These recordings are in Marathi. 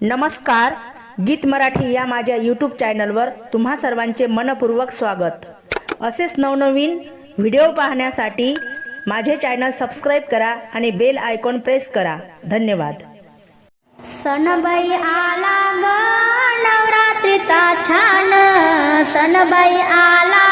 नमस्कार गीत मराठी या माझ्या यूट्यूब चॅनलवर तुम्हा सर्वांचे मनपूर्वक स्वागत. असेच नवनवीन व्हिडिओ पाहण्यासाठी माझे चॅनल सबस्क्राईब करा आणि बेल आयकॉन प्रेस करा. धन्यवाद. सनबाई आला ग नवरात्रीचा छान. सनबाई आला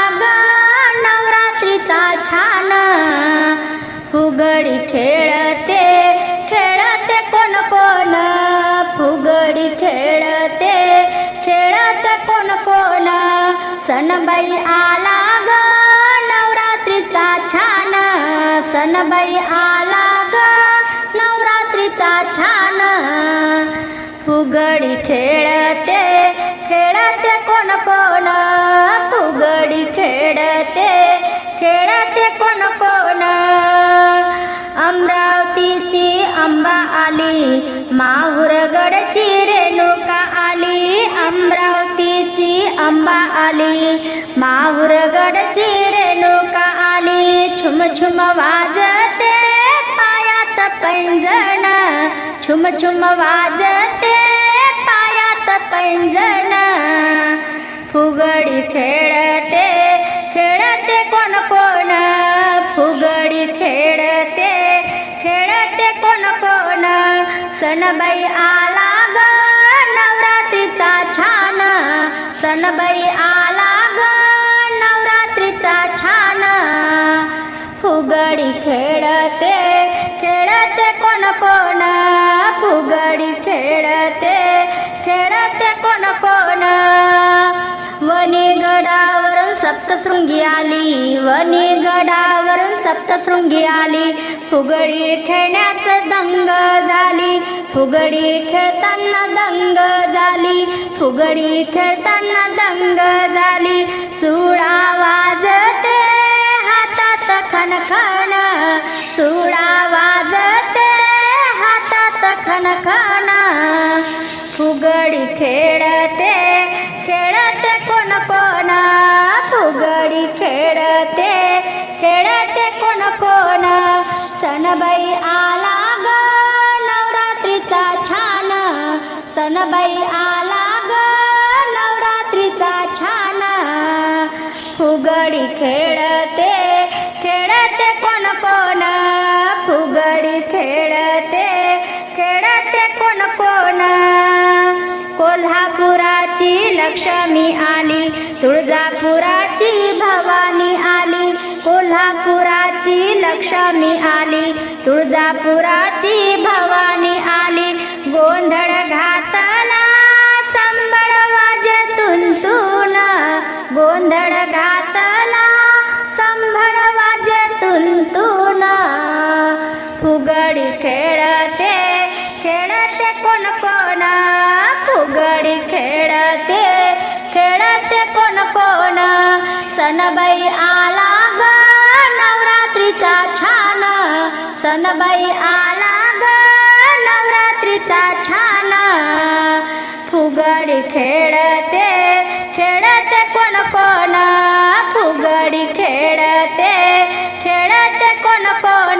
खेळते. खेळत कोण कोण? सनबाई आला ग. नवरात्रीचा छान. सनबाई आला ग. नवरात्रीचा छान. फुगडी खेळते. खेळते कोण कोण? फुगडी खेळते. खेळते कोण कोण? अमरावतीची अंबा आली माहुरगडची रेणुका आली अमरावतीची अंबा आली माहुरगडची रेणुका आली छुम छुम वाजते पायात पैंजण छुम छुम वाजते पायात पैंजण फुगडी खेळ सणबाई आला ग नवरात्रीचा छान. सणबाई आला ग नवरात्रीचा छान. फुगडी खेळते खेळते कोण कोण? फुगडी खेळते खेळते कोण कोण? वणीगडावरून सप्तशृंगी आली वणीगडावरून सप्तशृंगी आली. फुगडी खेळण्याचं दंग झाली. फुगडी खेळताना दंग झाली. फुगडी खेळताना दंग झाली. चुडा वाजते हातात खणखण. चुडा वाजते हातात खणखण. फुगडी खेळते खेळते कोण कोण. फुगडी खेळते खेळते कोण कोण. सनबाई आला ग नवरात्रीचा छान. सनबाई आला ग नवरात्रीचा छान. फुगडी खेळते खेळते कोण कोण? फुगडी खेळते खेळते कोण कोण? तुळजापुराची लक्ष्मी आली तुळजापुराची भवानी आली कोल्हापुराची लक्ष्मी आली तुळजापुराची भवानी आली गोंधळ घातला संबळ वाजतून तुंतून गोंधळ घातला संभळ वाजतून तुंतून फुगडी खेळते सनबाई आला ग नवरात्रीचा छान. सनबाई आला ग नवरात्रीचा छान. फुगडी खेळते खेळते कोण कोण. फुगडी खेळते खेळते कोण कोण.